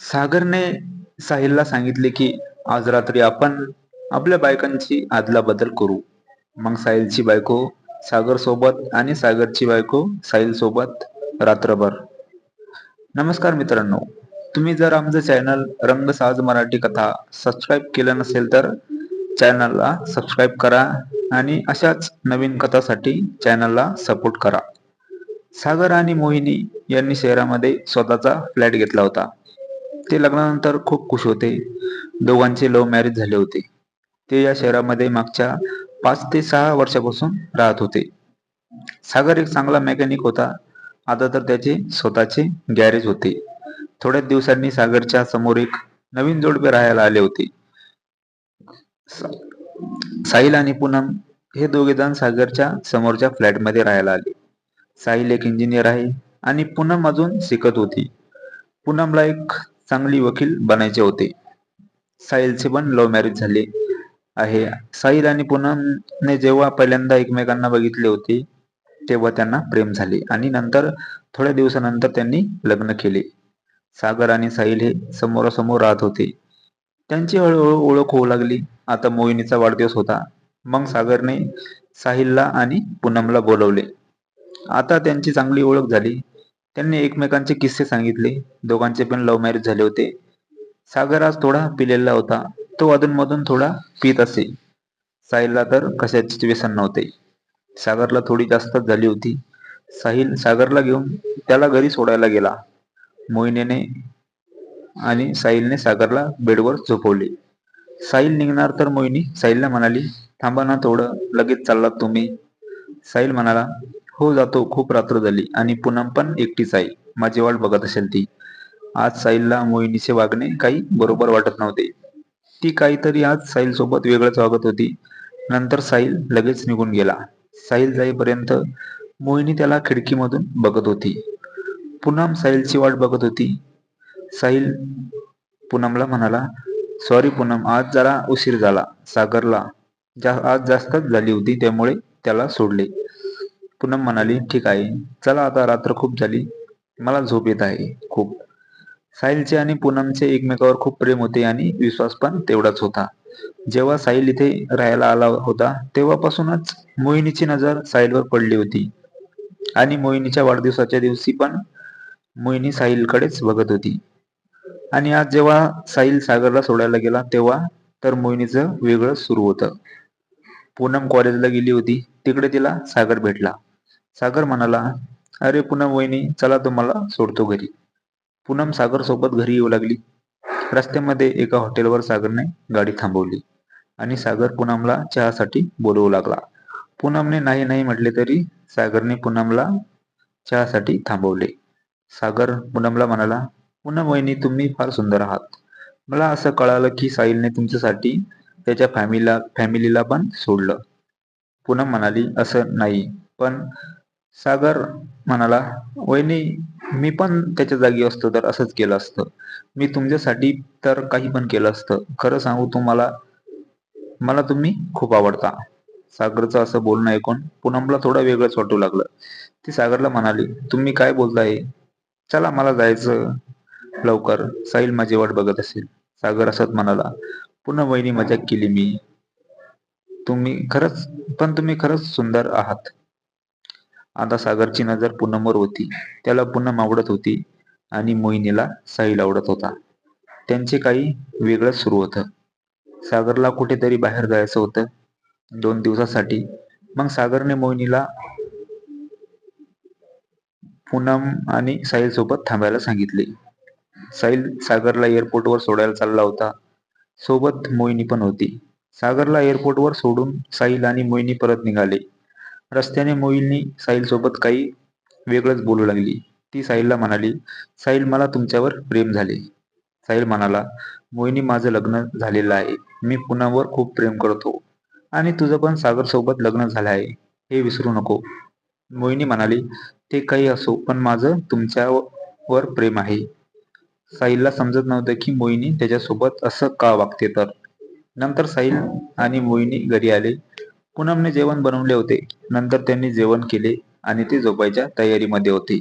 सागरने साहिलला सांगितले की आज रात्री आपण आपल्या बायकांची आदला बदल करू. मग साहिलची बायको सागर सोबत आणि सागरची बायको साहिल सोबत रात्रभर. नमस्कार मित्रांनो तुम्ही जर आमचं चॅनल रंग साज मराठी कथा सबस्क्राईब केलं नसेल तर चॅनलला सबस्क्राईब करा आणि अशाच नवीन कथासाठी चॅनलला सपोर्ट करा. सागर आणि मोहिनी यांनी शहरामध्ये स्वतःचा फ्लॅट घेतला होता. ते लग्नानंतर खूप खुश होते. दोघांचे लव्ह मॅरेज झाले होते. ते या शहरामध्ये मागच्या पाच ते सहा वर्षापासून राहत होते. सागर एक चांगला मेकॅनिक होता. आता तर त्याचे स्वतःचे गॅरेज होते. थोड्याच दिवसांनी सागरच्या समोर एक नवीन जोडपे राहायला आले होते. साहिल आणि पूनम हे दोघे जण सागरच्या समोरच्या फ्लॅटमध्ये राहायला आले. साहिल एक इंजिनियर आहे आणि पूनम अजून शिकत होती. पूनमला एक चांगली वकील बनायचे होते. साहिलचे पण लव्ह मॅरेज झाले आहे. साहिल आणि पूनमने जेव्हा पहिल्यांदा एकमेकांना बघितले होते तेव्हा त्यांना प्रेम झाले आणि नंतर थोड्या दिवसानंतर त्यांनी लग्न केले. सागर आणि साहिल हे समोरासमोर राहत होते. त्यांची हळूहळू ओळख होऊ लागली. आता मोहिनीचा वाढदिवस होता. मग सागरने साहिलला आणि पूनमला बोलवले. आता त्यांची चांगली ओळख झाली. त्यांनी एकमेकांचे किस्से सांगितले. दोघांचे पण लव्ह मॅरेज झाले होते. सागर आज थोडा पिलेला होता. तो अधूनमधून थोडा पित असे. साहिलला तर कशाचे व्यसन नव्हते. सागरला थोडी जास्तच झाली होती. साहिल सागरला घेऊन त्याला घरी सोडायला गेला. मोहिनीने आणि साहिलने सागरला बेडवर झोपवले. साहिल निघणार तर मोहिनी साहिलला म्हणाली थांबा ना थोडं. लगेच चाललात तुम्ही. साहिल म्हणाला हो जातो. खूप रात्र झाली आणि पूनम पण एकटीच आहे. माझी वाट बघत असेल ती. आज साहिलला मोहिनीचे वागणे काही बरोबर वाटत नव्हते. ती काहीतरी आज साहिल सोबत वेगळंच वागत होती. नंतर साहिल लगेच निघून गेला. साहिल जाईपर्यंत मोहिनी त्याला खिडकीमधून बघत होती. पूनम साहिलची वाट बघत होती. साहिल पूनमला म्हणाला सॉरी पूनम आज जरा उशीर झाला. सागरला जा आज जास्तच झाली होती त्यामुळे त्याला सोडले. पूनम म्हणाली ठीक आहे. चला आता रात्र खूप झाली. मला झोप येत आहे. खूप. साहिलचे आणि पूनमचे एकमेकावर खूप प्रेम होते आणि विश्वास पण तेवढाच होता. जेव्हा साहिल इथे राहायला आला होता तेव्हापासूनच मोहिनीची नजर साहिलवर पडली होती. आणि मोहिनीच्या वाढदिवसाच्या दिवशी पण मोहिनी साहिलकडेच बघत होती. आणि आज जेव्हा साहिल सागरला सोडायला गेला तेव्हा तर मोहिनीचं वेगळं सुरू होतं. पूनम कॉलेजला गेली होती. तिकडे तिला सागर भेटला. सागर म्हणाला अरे पूनम वहिनी चला तुम्हाला सोडतो घरी. पूनम सागर सोबत घरी येऊ लागली. रस्त्यामध्ये एका हॉटेलवर सागरने गाडी थांबवली आणि सागर पूनमला चहासाठी बोलवू लागला. पूनमने नाही नाही म्हटले तरी सागरने पूनमला चहासाठी थांबवले. सागर पूनमला म्हणाला पूनम वहिनी तुम्ही फार सुंदर आहात. मला असं कळालं की साहिलने तुमच्यासाठी त्याच्या फॅमिलीला फॅमिलीला पण सोडलं. पूनम म्हणाली असं नाही पण सागर म्हणाला वहिनी मी पण त्याच्या जागी असतो तर असंच केलं असतं. मी तुमच्यासाठी तर काही पण केलं असतं. खरं सांगू तुम्हाला मला तुम्ही खूप आवडता. सागरचं असं बोलणं ऐकून पूनमला थोडं वेगळंच वाटू लागलं. ती सागरला म्हणाली तुम्ही काय बोलताय? चला मला जायचं. लवकर. साहिल माझी वाट बघत असेल. सागर असत म्हणाला पुन्हा वहिनी मजाक केली मी. तुम्ही खरंच पण तुम्ही खरंच सुंदर आहात. आता सागरची नजर पूनमवर होती. त्याला पूनम आवडत होती आणि मोहिनीला साहिल आवडत होता. त्यांचे काही वेगळंच सुरू होतं. सागरला कुठेतरी बाहेर जायचं होतं. दोन दिवसासाठी. मग सागरने मोहिनीला पूनम आणि साहिल सोबत थांबायला सांगितले. साहिल सागरला एअरपोर्टवर सोडायला चालला होता. सोबत मोहिनी पण होती. सागरला एअरपोर्टवर सोडून साहिल आणि मोहिनी परत निघाले. रस्त्याने मोहिनी साहिल सोबत काही वेगळंच बोलू लागली. ती साहिलला म्हणाली साहिल मला तुमच्यावर प्रेम झाले. साहिल म्हणाला मोहिनी माझं लग्न झालेलं आहे. मी पुण्यावर खूप प्रेम करतो. आणि तुझं पण सागर सोबत लग्न झालं आहे. हे विसरू नको. मोहिनी म्हणाली ते काही असो पण माझं तुमच्यावर प्रेम आहे. साहिलला समजत नव्हतं की मोहिनी त्याच्यासोबत असं का वागते तर. नंतर साहिल आणि मोहिनी घरी आले. पूनमने जेवण बनवले होते. नंतर त्यांनी जेवण केले आणि ते झोपायच्या तयारीमध्ये होते.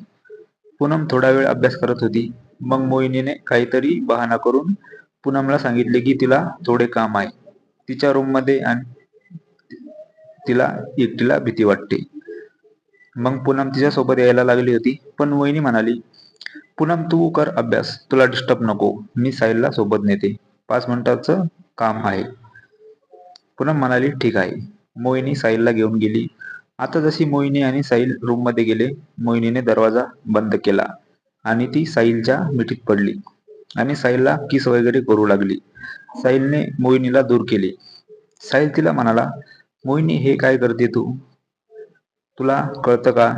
पूनम थोडा वेळ अभ्यास करत होती. मग मोहिनीने काहीतरी बहाणा करून पूनमला सांगितले की तिला थोडे काम आहे. तिच्या रूममध्ये आणि तिला एकटीला भीती वाटते. मग पूनम तिच्यासोबत यायला लागली होती. पण मोहिनी म्हणाली पूनम तू कर अभ्यास. तुला डिस्टर्ब नको. मी साहिलला सोबत नेते. पाच मिनिटाचं काम आहे. पूनम म्हणाली ठीक आहे. मोहिनी साहिलला घेऊन गेली. आता जशी मोहिनी आणि साहिल रूममध्ये गेले मोहिनीने दरवाजा बंद केला आणि ती साहिलच्या मिठीत पडली आणि साहिलला किस वगैरे करू लागली. साहिलने मोहिनीला दूर केले. साहिल तिला म्हणाला मोहिनी हे काय करते तू? तुला कळतं का?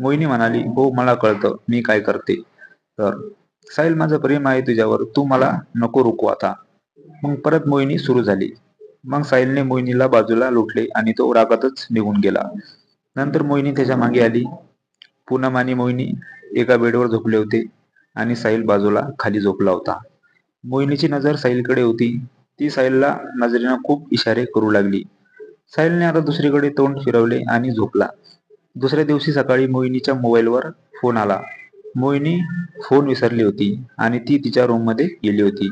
मोहिनी म्हणाली हो मला कळतं. मी काय करते? तर साहिल माझं प्रेम आहे तुझ्यावर. तू मला नको रुकू आता. मग परत मोहिनी सुरू झाली. मग साहिलने मोहिनीला बाजूला लुटले आणि तो रागातच निघून गेला. नंतर मोहिनी त्याच्यामागे आली. पूनम आणि मोहिनी एका बेडवर झोपले होते आणि साहिल बाजूला खाली झोपला होता. मोहिनीची नजर साहिलकडे होती. ती साहिलला नजरेनं खूप इशारे करू लागली. साहिलने आता दुसरीकडे तोंड फिरवले आणि झोपला. दुसऱ्या दिवशी सकाळी मोहिनीच्या मोबाईलवर फोन आला. मोहिनी फोन विसरली होती आणि ती तिच्या रूममध्ये गेली होती.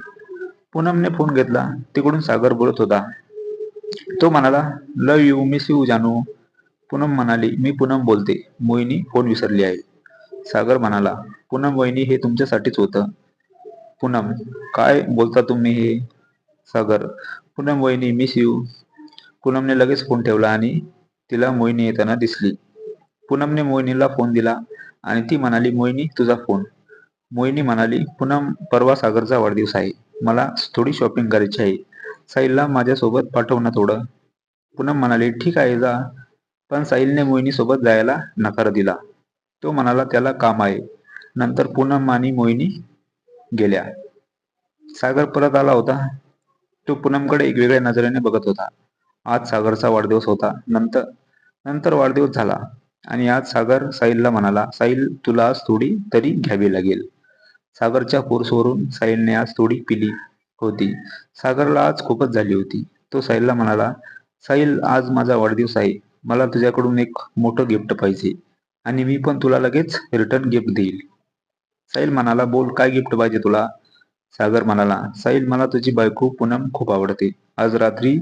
पूनमने फोन घेतला. तिकडून सागर बोलत होता तो म्हणाला लव यू मिस यू जानू. पूनम म्हणाली मी पूनम बोलते. मोहिनी फोन विसरली आहे. सागर म्हणाला पूनम वहिनी हे तुमच्यासाठीच होतं. पूनम काय बोलता तुम्ही हे? सागर पूनम वहिनी मिस यू. पूनमने लगेच फोन ठेवला आणि तिला मोहिनी येताना दिसली. पूनमने मोहिनीला फोन दिला आणि ती म्हणाली मोहिनी तुझा फोन. मोहिनी म्हणाली पूनम परवा सागरचा वाढदिवस आहे. मला थोडी शॉपिंग करायची आहे. साहिलला माझ्यासोबत पाठव ना थोडं. पूनम म्हणाली ठीक आहे जा. पण साहिलने मोहिनीसोबत जायला नकार दिला. तो म्हणाला त्याला काम आहे. नंतर पूनम आणि मोहिनी गेल्या. सागर परत आला होता. तो पूनमकडे एक वेगळ्या नजरेने बघत होता. आज सागरचा वाढदिवस होता. नंतर नंतर वाढदिवस झाला. आणि आज सागर साहिलला म्हणाला साहिल तुला आज थोडी तरी घ्यावी लागेल. सागरच्या कोर्सवरून साहिलने आज थोडी पिली होती. सागरला आज खूपच झाली होती. तो साहिलला म्हणाला साहिल आज माझा वाढदिवस आहे. मला तुझ्याकडून एक मोठं गिफ्ट पाहिजे आणि मी पण तुला लगेच रिटर्न गिफ्ट देईल. साहिल म्हणाला बोल काय गिफ्ट पाहिजे तुला? सागर म्हणाला साहिल मला तुझी बायको पूनम खूप आवडते. आज रात्री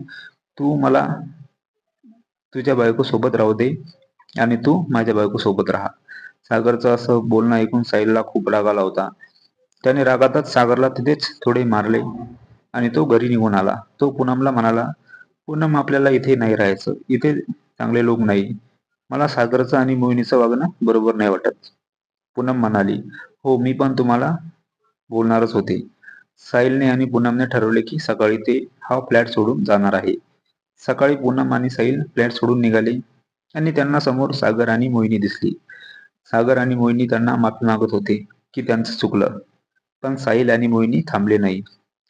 तू मला तुझ्या बायको सोबत राहू दे आणि तू माझ्या बायको सोबत राहा. सागरचं असं बोलणं ऐकून साहिलला खूप राग आला होता. त्याने रागातच सागरला तिथेच थोडे मारले आणि तो घरी निघून आला. तो पूनमला म्हणाला पूनम आपल्याला इथे नाही राहायचं. इथे चांगले लोक नाही. मला सागरचं आणि मोहिनीचं वागणं बरोबर नाही वाटत. पूनम म्हणाली हो मी पण तुम्हाला बोलणारच होते. साहिलने आणि पूनमने ठरवले की सकाळी ते हा फ्लॅट सोडून जाणार आहे. सकाळी पूनम आणि साहिल फ्लॅट सोडून निघाले आणि त्यांना समोर सागर आणि मोहिनी दिसली. सागर आणि मोहिनी त्यांना माफी मागत होते की त्यांचं चुकलं. पण साहिल आणि मोहिनी थांबले नाही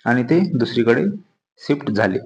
आणि ते दुसरीकडे शिफ्ट झाले.